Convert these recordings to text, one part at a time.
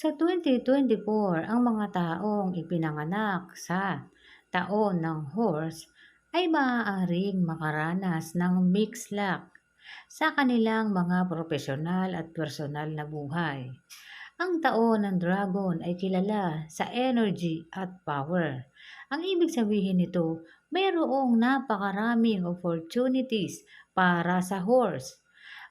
Sa 2024, ang mga taong ipinanganak sa taon ng horse ay maaaring makaranas ng mixed luck sa kanilang mga profesional at personal na buhay. Ang taon ng dragon ay kilala sa energy at power. Ang ibig sabihin nito, mayroong napakaraming opportunities para sa horse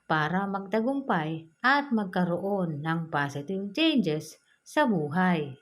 para magtagumpay at magkaroon ng positive changes sa buhay.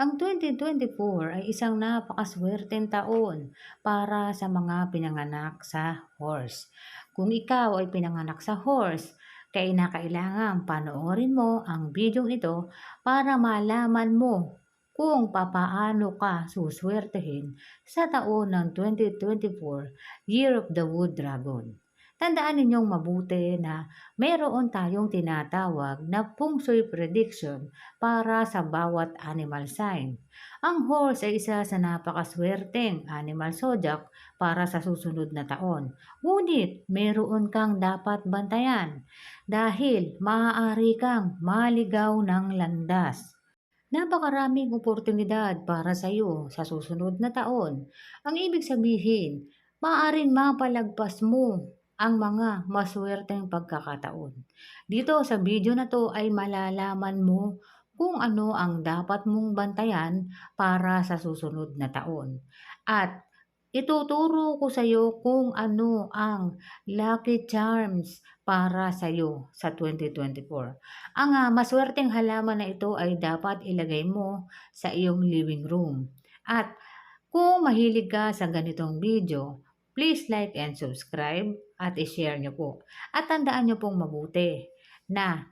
Ang 2024 ay isang napakaswerteng taon para sa mga pinanganak sa horse. Kung ikaw ay pinanganak sa horse, kailangan panoorin mo ang video ito para malaman mo kung papaano ka suswertehin sa taon ng 2024 Year of the Wood Dragon. Tandaan ninyong mabuti na mayroon tayong tinatawag na feng shui prediction para sa bawat animal sign. Ang horse ay isa sa napakaswerteng animal zodiac para sa susunod na taon. Ngunit mayroon kang dapat bantayan dahil maaari kang maligaw ng landas. Napakaraming oportunidad para sa iyo sa susunod na taon. Ang ibig sabihin, maaaring mapalagpas mo ang mga maswerteng pagkakataon. Dito sa video na to ay malalaman mo kung ano ang dapat mong bantayan para sa susunod na taon. At ituturo ko sa iyo kung ano ang lucky charms para sa iyo sa 2024. Ang uh, maswerteng halaman na ito ay dapat ilagay mo sa iyong living room. At kung mahilig ka sa ganitong video, Please like and subscribe at i-share nyo po. At tandaan nyo pong mabuti na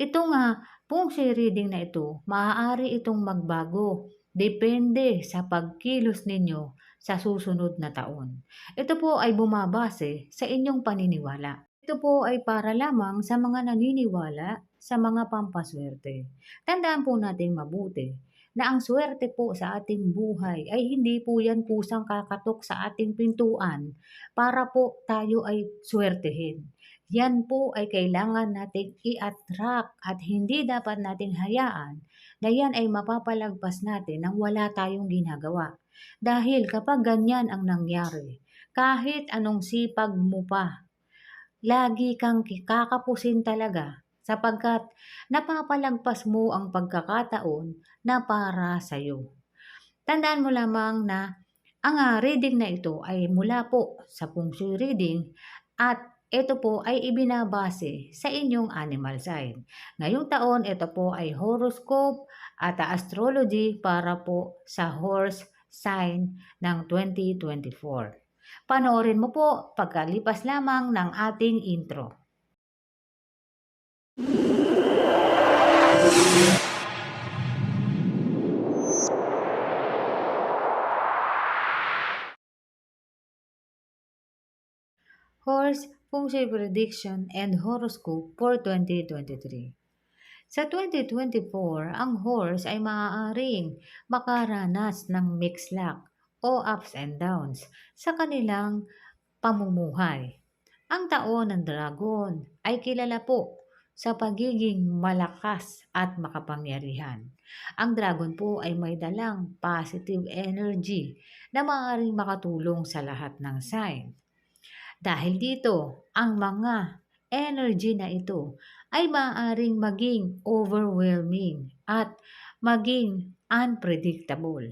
ito nga pong share reading na ito, maaari itong magbago depende sa pagkilos ninyo sa susunod na taon. Ito po ay bumabase sa inyong paniniwala. Ito po ay para lamang sa mga naniniwala sa mga pampaswerte. Tandaan po natin mabuti na ang swerte po sa ating buhay ay hindi po yan kusang kakatok sa ating pintuan para po tayo ay swertehin. Yan po ay kailangan nating i-attract at hindi dapat nating hayaan na yan ay mapapalagpas natin nang wala tayong ginagawa. Dahil kapag ganyan ang nangyari, kahit anong sipag mo pa, lagi kang kakapusin talaga sapagkat napapalagpas mo ang pagkakataon na para sa iyo. Tandaan mo lamang na ang uh, reading na ito ay mula po sa feng reading at ito po ay ibinabase sa inyong animal sign. Ngayong taon, ito po ay horoscope at astrology para po sa horse sign ng 2024. Panoorin mo po pagkalipas lamang ng ating intro. Horse Feng Shui Prediction and Horoscope for 2023 Sa 2024, ang horse ay maaaring makaranas ng mixed luck o ups and downs sa kanilang pamumuhay. Ang taon ng dragon ay kilala po sa pagiging malakas at makapangyarihan. Ang dragon po ay may dalang positive energy na maaaring makatulong sa lahat ng sign. Dahil dito, ang mga energy na ito ay maaaring maging overwhelming at maging unpredictable.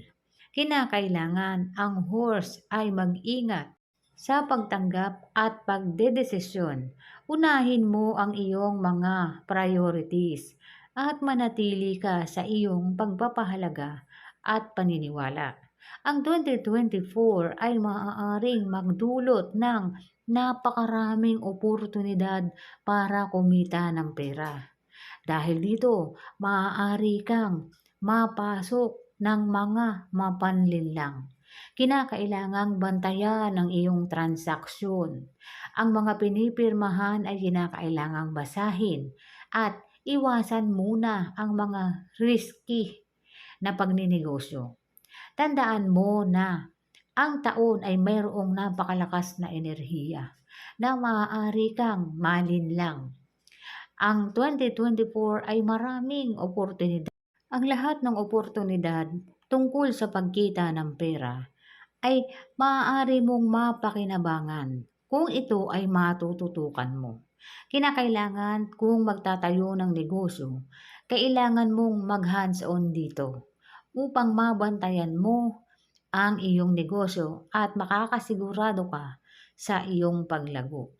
Kinakailangan ang horse ay mag-ingat sa pagtanggap at pagdedesisyon, unahin mo ang iyong mga priorities at manatili ka sa iyong pagpapahalaga at paniniwala. Ang 2024 ay maaaring magdulot ng napakaraming oportunidad para kumita ng pera. Dahil dito, maaari kang mapasok ng mga mapanlinlang kinakailangang bantayan ang iyong transaksyon. Ang mga pinipirmahan ay kinakailangang basahin at iwasan muna ang mga risky na pagninegosyo. Tandaan mo na ang taon ay mayroong napakalakas na enerhiya na maaari kang malinlang. Ang 2024 ay maraming oportunidad. Ang lahat ng oportunidad tungkol sa pagkita ng pera ay maaari mong mapakinabangan kung ito ay matututukan mo. Kinakailangan kung magtatayo ng negosyo, kailangan mong mag-hands-on dito upang mabantayan mo ang iyong negosyo at makakasigurado ka sa iyong paglago.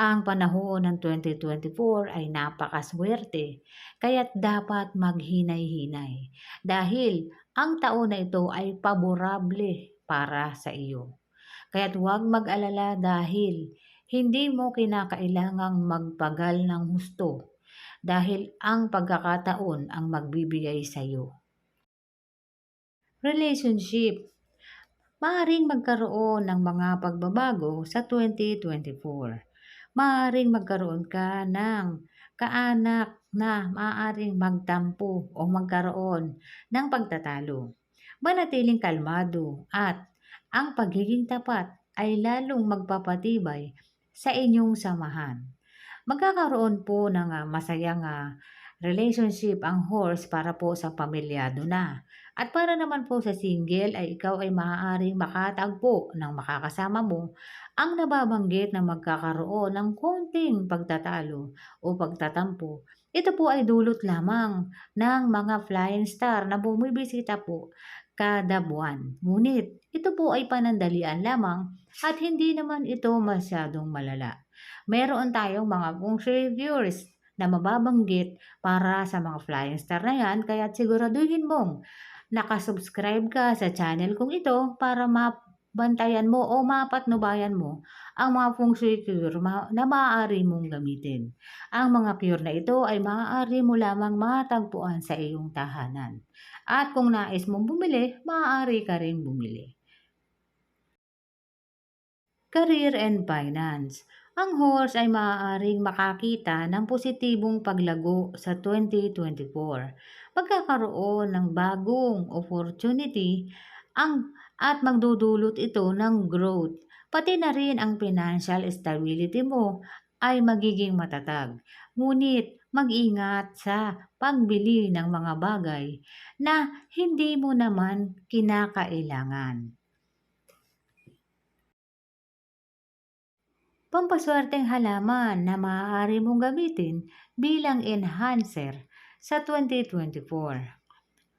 Ang panahon ng 2024 ay napakaswerte, kaya't dapat maghinay-hinay dahil ang taon na ito ay paborable para sa iyo. Kaya't huwag mag-alala dahil hindi mo kinakailangang magpagal ng husto dahil ang pagkakataon ang magbibigay sa iyo. Relationship Maaring magkaroon ng mga pagbabago sa 2024. Maaring magkaroon ka ng kaanak na maaaring magtampo o magkaroon ng pagtatalo. Manatiling kalmado at ang pagiging tapat ay lalong magpapatibay sa inyong samahan. Magkakaroon po ng ah, masayang ah, relationship ang horse para po sa pamilyado na. At para naman po sa single ay ikaw ay maaaring makatagpo ng makakasama mo ang nababanggit na magkakaroon ng konting pagtatalo o pagtatampo. Ito po ay dulot lamang ng mga flying star na bumibisita po kada buwan. Ngunit ito po ay panandalian lamang at hindi naman ito masyadong malala. Meron tayong mga feng viewers na mababanggit para sa mga flying star na yan kaya siguraduhin mong nakasubscribe ka sa channel kong ito para mabantayan mo o mapatnubayan mo ang mga feng shui cure na maaari mong gamitin. Ang mga cure na ito ay maaari mo lamang matagpuan sa iyong tahanan. At kung nais mong bumili, maaari ka rin bumili. Career and Finance ang horse ay maaaring makakita ng positibong paglago sa 2024. Magkakaroon ng bagong opportunity ang, at magdudulot ito ng growth. Pati na rin ang financial stability mo ay magiging matatag. Ngunit mag-ingat sa pagbili ng mga bagay na hindi mo naman kinakailangan. Pampaswerteng halaman na maaari mong gamitin bilang enhancer sa 2024.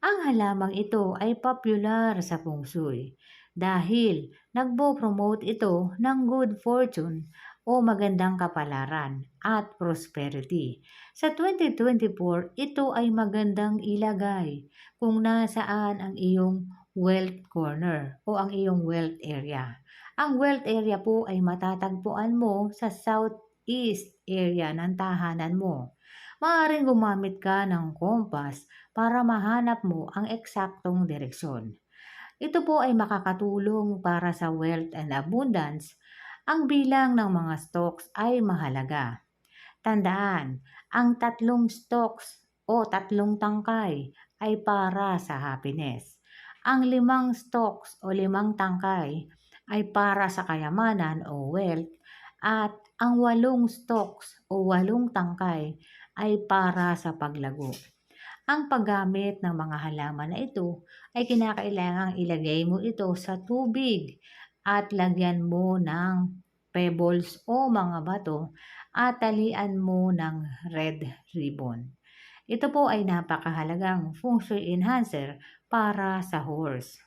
Ang halamang ito ay popular sa feng shui dahil nagbo-promote ito ng good fortune o magandang kapalaran at prosperity. Sa 2024, ito ay magandang ilagay kung nasaan ang iyong wealth corner o ang iyong wealth area. Ang wealth area po ay matatagpuan mo sa southeast area ng tahanan mo. Maaaring gumamit ka ng compass para mahanap mo ang eksaktong direksyon. Ito po ay makakatulong para sa wealth and abundance. Ang bilang ng mga stocks ay mahalaga. Tandaan, ang tatlong stocks o tatlong tangkay ay para sa happiness. Ang limang stocks o limang tangkay ay para sa kayamanan o wealth at ang walong stocks o walong tangkay ay para sa paglago. Ang paggamit ng mga halaman na ito ay kinakailangang ilagay mo ito sa tubig at lagyan mo ng pebbles o mga bato at talian mo ng red ribbon. Ito po ay napakahalagang feng shui enhancer para sa horse.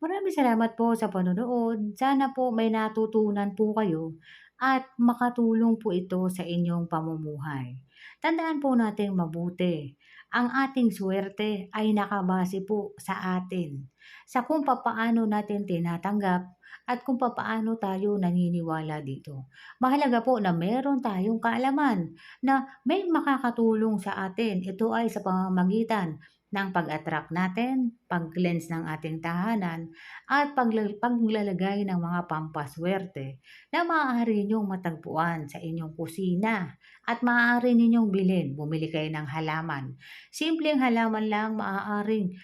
Maraming salamat po sa panonood. Sana po may natutunan po kayo at makatulong po ito sa inyong pamumuhay. Tandaan po natin mabuti. Ang ating swerte ay nakabase po sa atin, sa kung papaano natin tinatanggap at kung papaano tayo naniniwala dito. Mahalaga po na meron tayong kaalaman na may makakatulong sa atin. Ito ay sa pamamagitan ng pag-attract natin, pag-cleanse ng ating tahanan, at paglalagay ng mga pampaswerte na maaari ninyong matagpuan sa inyong kusina at maaari ninyong bilhin. Bumili kayo ng halaman. Simpleng halaman lang maaaring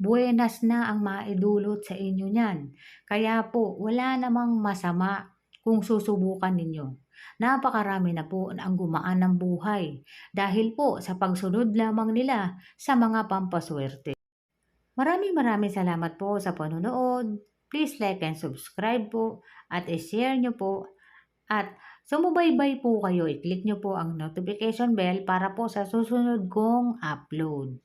buenas na ang maidulot sa inyo niyan. Kaya po, wala namang masama kung susubukan ninyo. napakarami na po ang gumaan ng buhay dahil po sa pagsunod lamang nila sa mga pampaswerte. Maraming maraming salamat po sa panonood. Please like and subscribe po at i-share nyo po at sumubaybay po kayo. I-click nyo po ang notification bell para po sa susunod kong upload.